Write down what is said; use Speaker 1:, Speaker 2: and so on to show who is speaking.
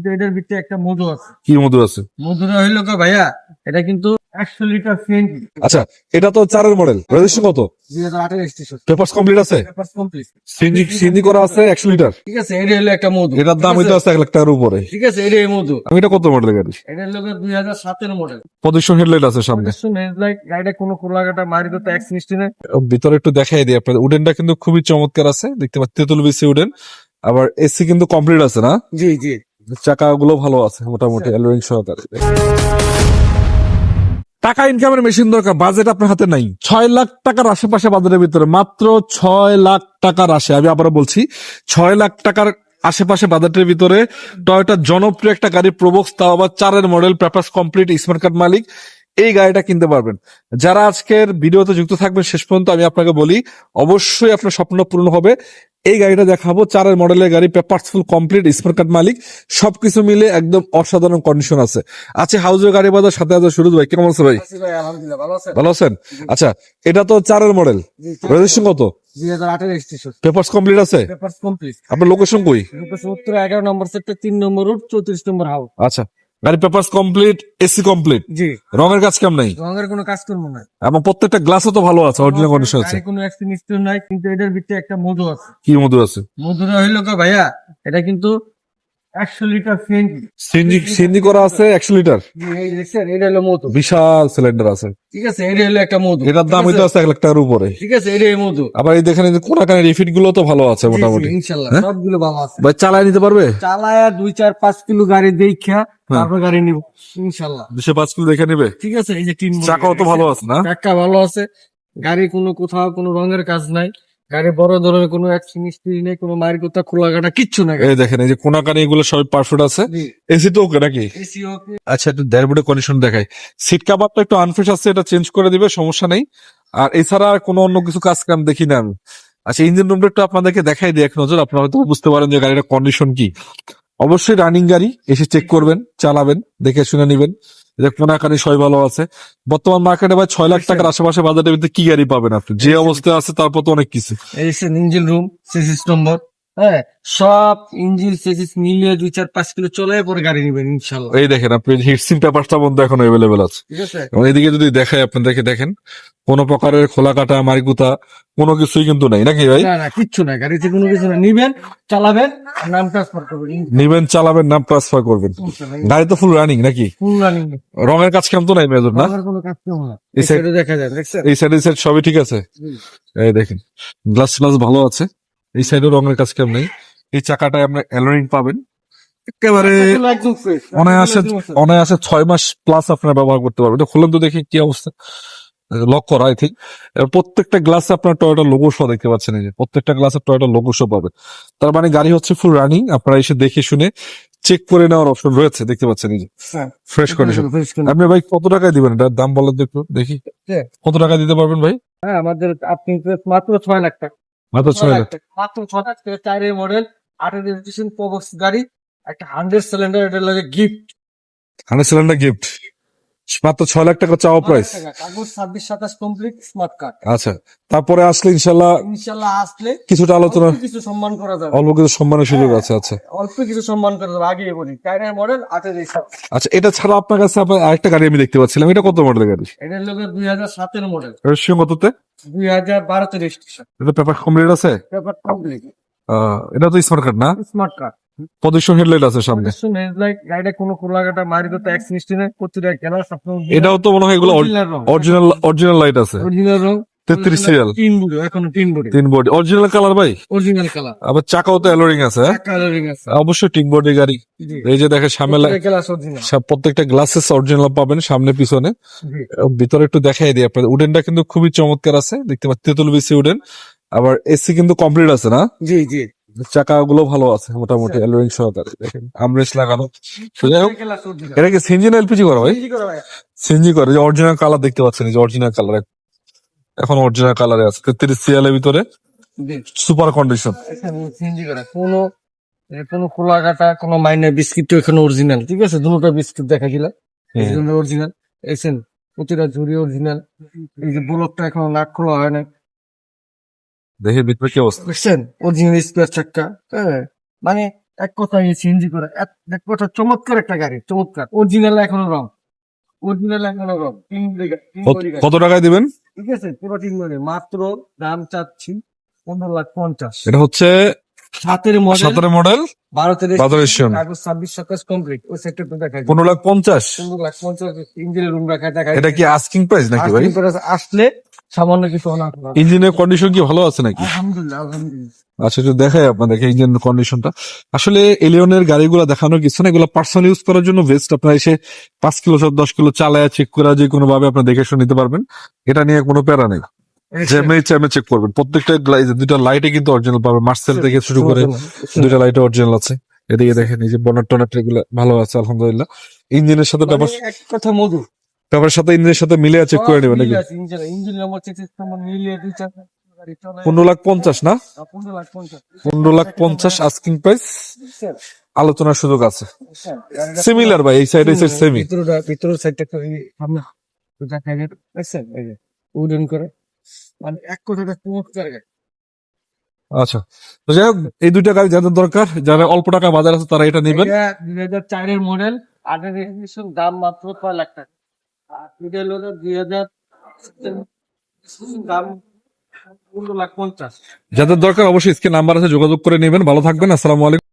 Speaker 1: কিন্তু এটার ভিতরে একটা মধু আছে।
Speaker 2: কি মধু আছে?
Speaker 1: মধুটা হইল কি ভাইয়া এটা কিন্তু একশো লিটার সিএনজি
Speaker 2: আচ্ছা এটা তো চারের মডেল। রেজিস্ট্রেশন কত?
Speaker 1: দুই হাজার
Speaker 2: কমপ্লিট আছে?
Speaker 1: কমপ্লিট
Speaker 2: সিএনজি সিএনজি করা আছে একশো লিটার?
Speaker 1: ঠিক আছে এটা হলো একটা মধু।
Speaker 2: এটার দাম হইতে
Speaker 1: আছে?
Speaker 2: এক লাখ টাকার উপরে।
Speaker 1: ঠিক আছে এটাই মধু।
Speaker 2: আমি এটা কত মডেল গাড়ি?
Speaker 1: এটা হলো দুই হাজার সাতের মডেল।
Speaker 2: পজিশন হেডলাইট আছে সামনে।
Speaker 1: গাড়িটা কোনো খোলাঘাটা মারি অ্যাক্সিডেন্ট নেই।
Speaker 2: ভিতরে একটু দেখাই দিই আপনাদের। উডেনটা কিন্তু খুবই চমৎকার আছে। দেখতে পাচ্ছেন তেতুল বিসি উডেন। আবার এসি কিন্তু কমপ্লিট আছে না?
Speaker 1: জি জি।
Speaker 2: চাকা গুলো ভালো আছে মোটামুটি অ্যালোরিং সহকারে। টাকা ইনকামের মেশিন দরকার বাজেট আপনার হাতে নাই। ছয় লাখ টাকার আশেপাশে বাজারের ভিতরে মাত্র ছয় লাখ টাকার আসে। আমি আবারও বলছি ছয় লাখ টাকার আশেপাশে বাজারের ভিতরে টয়টা জনপ্রিয় একটা গাড়ি প্রবক্স তাও আবার চারের model papers complete smart card মালিক। এই গাড়িটা কিনতে পারবেন। যারা আজকের ভিডিওতে যুক্ত থাকবেন শেষ পর্যন্ত আমি আপনাকে বলি অবশ্যই আপনার স্বপ্ন পূরণ হবে। এই গাড়িটা দেখাবো চারের মডেলের গাড়ি papers full complete smart card মালিক সবকিছু মিলে একদম অসাধারণ কন্ডিশন আছে। আচ্ছা হাউজের গাড়ি বাজার সাথে হাজার শুরু ভাই। কেমন আছে ভাই?
Speaker 1: ভালো আছেন?
Speaker 2: আচ্ছা এটা তো চারের মডেল রেজিস্ট্রেশন কত? পেপারস কমপ্লিট আছে?
Speaker 1: পেপার কমপ্লিট
Speaker 2: আপনার লোকেশন কই?
Speaker 1: উত্তর এগারো নম্বর সেক্টর তিন নম্বর রুট চৌত্রিশ নম্বর হাউস
Speaker 2: আচ্ছা। গাড়ি পেপার কমপ্লিট এসি কমপ্লিট।
Speaker 1: জি।
Speaker 2: রঙের কাজ কেমন নাই?
Speaker 1: রঙের কোনো কাজ করব না।
Speaker 2: এবং প্রত্যেকটা গ্লাসও তো ভালো আছে অরিজিনাল কন্ডিশন আছে।
Speaker 1: কোনো অ্যাক্সিডেন্ট নাই কিন্তু এটার ভিতরে একটা মধু আছে।
Speaker 2: কি মধু আছে?
Speaker 1: মধুটা হইল কা ভাইয়া এটা কিন্তু একশো লিটার সিএনজি।
Speaker 2: সিএনজি করা আছে একশো লিটার?
Speaker 1: এটা হলো মধু।
Speaker 2: বিশাল সিলিন্ডার আছে।
Speaker 1: ঠিক আছে এটা হলো একটা মধু।
Speaker 2: এটার দাম হইতে
Speaker 1: আছে?
Speaker 2: এক লাখ টাকার উপরে।
Speaker 1: ঠিক আছে এটাই মধু।
Speaker 2: আবার এই দেখেন যে কোনাকানি রিফিটগুলো তো ভালো আছে মোটামুটি।
Speaker 1: ইনশাল্লাহ
Speaker 2: হ্যাঁ?
Speaker 1: সবগুলো ভালো আছে।
Speaker 2: ভাই চালায় নিতে পারবে?
Speaker 1: চালায়া দুই চার পাঁচ কিলো গাড়ি দেখা
Speaker 2: হ্যাঁ।
Speaker 1: তারপর গাড়ি নিব। ইনশাল্লাহ।
Speaker 2: দুশো পাঁচ কিলো দেখে নিবে?
Speaker 1: ঠিক আছে এই যে তিন
Speaker 2: চাকাও তো ভালো আছে না?
Speaker 1: চাকা ভালো আছে। গাড়ি কোনো কোথাও কোনো রঙের কাজ নাই। গাড়ি বড় ধরনের কোনো অ্যাক্সিডেন্ট নেই কোনো মায়ের কোথাও খোলা কাটা কিচ্ছু নাই।
Speaker 2: এই দেখেন এই যে কোনাকানি এগুলো সব পারফেক্ট আছে। এসি তো ওকে নাকি?
Speaker 1: AC okay.
Speaker 2: আচ্ছা একটু ড্যাশবোর্ডে কন্ডিশন দেখাই। সিট কাভারটা একটু আনফ্রেশ আছে এটা চেঞ্জ করে দিবে সমস্যা নেই। আর এছাড়া আর কোনো অন্য কিছু কাজ কাম দেখি না আমি। আচ্ছা ইঞ্জিন রুমটা একটু আপনাদেরকে দেখাই দিই এক নজর আপনারা হয়তো বুঝতে পারেন যে গাড়িটার কন্ডিশন কি। অবশ্যই রানিং গাড়ি এসে চেক করবেন চালাবেন দেখে শুনে নিবেন। এটা কোনাকানি সবাই ভালো আছে। বর্তমান মার্কেটে ভাই ছয় লাখ টাকার আশেপাশে বাজারের ভিতরে কি গাড়ি পাবেন আপনি? যে অবস্থায় আছে তারপর তো অনেক কিছু।
Speaker 1: এই ইঞ্জিন রুম সিসিস নম্বর হ্যাঁ সব ইঞ্জিন সেসিস মিলিয়ে দুই চার পাঁচ কিলো চলে পরে গাড়ি নিবেন ইনশাল্লাহ।
Speaker 2: এই দেখেন আপনি হিটসিম পেপারটা বন্ধু এখন অ্যাভেলেবেল আছে।
Speaker 1: ঠিক আছে?
Speaker 2: এবং এদিকে যদি দেখাই আপনাদেরকে দেখেন কোনো প্রকারের খোলা কাটা মারিকুতা কোনো কিছুই কিন্তু নাই নাকি ভাই?
Speaker 1: না না কিচ্ছু নাই গাড়িতে কোনো কিছু না নিবেন চালাবেন নাম ট্রান্সফার করবেন
Speaker 2: নিবেন চালাবেন নাম ট্রান্সফার করবেন। গাড়ি তো ফুল রানিং নাকি?
Speaker 1: ফুল রানিং
Speaker 2: রঙের কাজ কেমন তো নাই মেজর না?
Speaker 1: কোনো কাজ কেমন না।
Speaker 2: এই
Speaker 1: সাইডে দেখা যায় দেখছেন?
Speaker 2: এই সাইড এই সাইড সবই ঠিক আছে। এই দেখেন গ্লাস গ্লাস ভালো আছে। এই সাইডেও রঙের কাজ কেমন নেই? এই চাকাটায় আপনি অ্যালোরিং পাবেন। একেবারে। অনায়াসে অনায়াসে ছয় মাস প্লাস আপনারা ব্যবহার করতে পারবেন। এটা খুলুন তো দেখি কি অবস্থা। লক করা আই থিঙ্ক প্রত্যেকটা গ্লাসে আপনার টয়টা লোগো শো দেখতে পাচ্ছেন এই যে। প্রত্যেকটা গ্লাসে টয়টা লোগো শো পাবেন। তার মানে গাড়ি হচ্ছে ফুল রানিং আপনারা এসে দেখে শুনে চেক করে নেওয়ার অপশন রয়েছে। দেখতে পাচ্ছেন এই যে।
Speaker 1: হ্যাঁ।
Speaker 2: ফ্রেশ কন্ডিশন আপনি ভাই কত টাকায় দিবেন? এটার দাম বলেন দেখি।
Speaker 1: হ্যাঁ।
Speaker 2: কত টাকা দিতে পারবেন ভাই?
Speaker 1: হ্যাঁ আমাদের আপনি মাত্র ছয় লাখ টাকা।
Speaker 2: মাত্র ছয় লাখ
Speaker 1: মাত্র ছয় লাখ টায়ারের মডেল আঠারো রেজিস্ট্রেশন গাড়ি একটা হান্ড্রেড সিলিন্ডার এটা লাগে গিফট।
Speaker 2: হান্ড্রেড সিলিন্ডার গিফট মাত্র ছয় লাখ টাকা চাওয়া প্রাইস
Speaker 1: কাগজ ছাব্বিশ সাতাশ কমপ্লিট স্মার্ট কার্ড
Speaker 2: আচ্ছা তারপরে আসলে ইনশাল্লাহ
Speaker 1: ইনশাল্লাহ আসলে
Speaker 2: কিছুটা আলোচনা
Speaker 1: কিছু সম্মান করা যাবে।
Speaker 2: অল্প কিছু সম্মানের সুযোগ আছে আচ্ছা।
Speaker 1: অল্প কিছু সম্মান করা যাবে আগে বলি মডেল আটের
Speaker 2: আচ্ছা এটা ছাড়া আপনার কাছে আপনার আরেকটা গাড়ি আমি দেখতে পাচ্ছিলাম। এটা কত মডেলের গাড়ি?
Speaker 1: এটার লোকের দুই হাজার সাতের মডেল
Speaker 2: রেজিস্ট্রেশন কততে?
Speaker 1: দুই হাজার বারোতে রেজিস্ট্রেশন
Speaker 2: এটা পেপার কমপ্লিট আছে?
Speaker 1: পেপার কমপ্লিট
Speaker 2: এটা তো স্মার্ট কার্ড না?
Speaker 1: স্মার্ট কার্ড
Speaker 2: পজিশন হেডলাইট আছে সামনে।
Speaker 1: গাড়িটা কোনো খোলাঘাটা মারি করতে অ্যাক্সিডেন্ট নেই প্রতিটা গ্যালাস
Speaker 2: এটাও তো মনে হয় এগুলো
Speaker 1: অরিজিনাল
Speaker 2: অরিজিনাল লাইট আছে।
Speaker 1: অরিজিনাল রং
Speaker 2: তেত্রিশ সিরিয়াল
Speaker 1: তিন বুড়ো এখনও তিন বুড়ো
Speaker 2: তিন বডি অরিজিনাল কালার ভাই?
Speaker 1: অরিজিনাল কালার
Speaker 2: আবার চাকাও তো অ্যালোরিং আছে হ্যাঁ?
Speaker 1: আছে।
Speaker 2: অবশ্যই টিক বডি গাড়ি। এই যে দেখে সামনে প্রত্যেকটা গ্লাসেস অরিজিনাল পাবেন সামনে পিছনে। ভিতরে একটু দেখাই দিই আপনাদের। উডেনটা কিন্তু খুবই চমৎকার আছে দেখতে পাচ্ছেন তেতুল বিসি উডেন আবার এসি কিন্তু কমপ্লিট আছে না?
Speaker 1: জি জি।
Speaker 2: চাকা গুলো ভালো আছে মোটামুটি অ্যালোরিং সহকারে। দেখেন আমরেস লাগানো। যাই হোক সিনজি না এলপিজি করা ভাই?
Speaker 1: করে
Speaker 2: সিনজি করে যে অরিজিনাল কালার দেখতে পাচ্ছেন যে অরিজিনাল কালার এখন অরিজিনাল কালারে আছে তেত্রিশ সিএলের ভিতরে। সুপার কন্ডিশন
Speaker 1: করা কোনো কোনো খোলাঘাটা কোনো মাইনে বিস্কিট এখানে অরিজিনাল ঠিক আছে? দুটো বিস্কিট দেখা গেল অরিজিনাল এসেন প্রতিটা ঝুড়ি অরিজিনাল এই যে ব্লকটা এখনও নাক খোলা হয় না
Speaker 2: দেখে ভিতরে কি অবস্থা?
Speaker 1: বুঝছেন? অরিজিনাল স্কোয়ার হ্যাঁ? মানে এক কথা সিএনজি করে এক কথা চমৎকার একটা গাড়ি চমৎকার। অরিজিনাল এখনও রং। অরিজিনাল এখনও রং। তিন
Speaker 2: কত- টাকায় দিবেন?
Speaker 1: ঠিক আছে পুরো তিন মাত্র দাম চাচ্ছি পনেরো লাখ পঞ্চাশ।
Speaker 2: এটা হচ্ছে
Speaker 1: সাতের মডেল
Speaker 2: সতেরো মডেল
Speaker 1: বারো তেরো কাগজ ছাব্বিশ সাতাশ কমপ্লিট ওই সেক্টরটা দেখা
Speaker 2: পনেরো লাখ পঞ্চাশ।
Speaker 1: পনেরো লাখ পঞ্চাশ ইঞ্জিনের রুম রাখা দেখা
Speaker 2: এটা কি আস্কিং প্রাইস নাকি ভাই?
Speaker 1: আসলে পরে সামান্য কিছু অনাথ
Speaker 2: ইঞ্জিনের কন্ডিশন কি ভালো আছে নাকি?
Speaker 1: আলহামদুলিল্লাহ
Speaker 2: আচ্ছা একটু দেখাই আপনাদেরকে ইঞ্জিন কন্ডিশনটা আসলে এলিয়নের গাড়িগুলো দেখানোর কিছু না এগুলো পার্সোনাল ইউজ করার জন্য বেস্ট আপনারা এসে পাঁচ কিলো সব দশ কিলো চালায় চেক করা যে কোনো ভাবে আপনার দেখে শুনে নিতে পারবেন। এটা নিয়ে কোনো প্যারা নেই। চেক করবেন। প্রত্যেকটা দুইটা লাইটে কিন্তু অরিজিনাল পাবেন। মার্সেল থেকে শুরু করে দুইটা লাইটে অরিজিনাল আছে। এদিকে দেখেন এই যে বনার টনার এগুলো ভালো আছে আলহামদুলিল্লাহ। ইঞ্জিনের সাথে
Speaker 1: মানে
Speaker 2: ব্যাপার
Speaker 1: এক কথা মধু।
Speaker 2: ব্যাপারের সাথে ইঞ্জিনের সাথে মিলে চেক করে নেবেন নাকি?
Speaker 1: ইঞ্জিন নম্বর চেক নম্বর মিলিয়ে দুই চার
Speaker 2: পনেরো লাখ পঞ্চাশ না?
Speaker 1: পনেরো লাখ পঞ্চাশ।
Speaker 2: আস্কিং প্রাইস আলোচনার সুযোগ আছে। সিমিলার ভাই এই সাইড এই সাইড সেমি
Speaker 1: ভিতরের সাইডটা উডেন করে। মানে এক কথাটা চমৎকার গাড়ি
Speaker 2: আচ্ছা। তো যাই হোক এই দুইটা গাড়ি যাদের দরকার যারা অল্প টাকা বাজার আছে তারা এটা নেবেন।
Speaker 1: দুই হাজার চারের মডেল আটের রেজিস্ট্রেশন দাম মাত্র ছয় লাখ টাকা। আর মডেল হলো দুই হাজার দাম পনেরো লাখ পঞ্চাশ।
Speaker 2: যাদের দরকার অবশ্যই স্ক্রিন নাম্বার আছে যোগাযোগ করে নেবেন। ভালো থাকবেন আসসালামু আলাইকুম।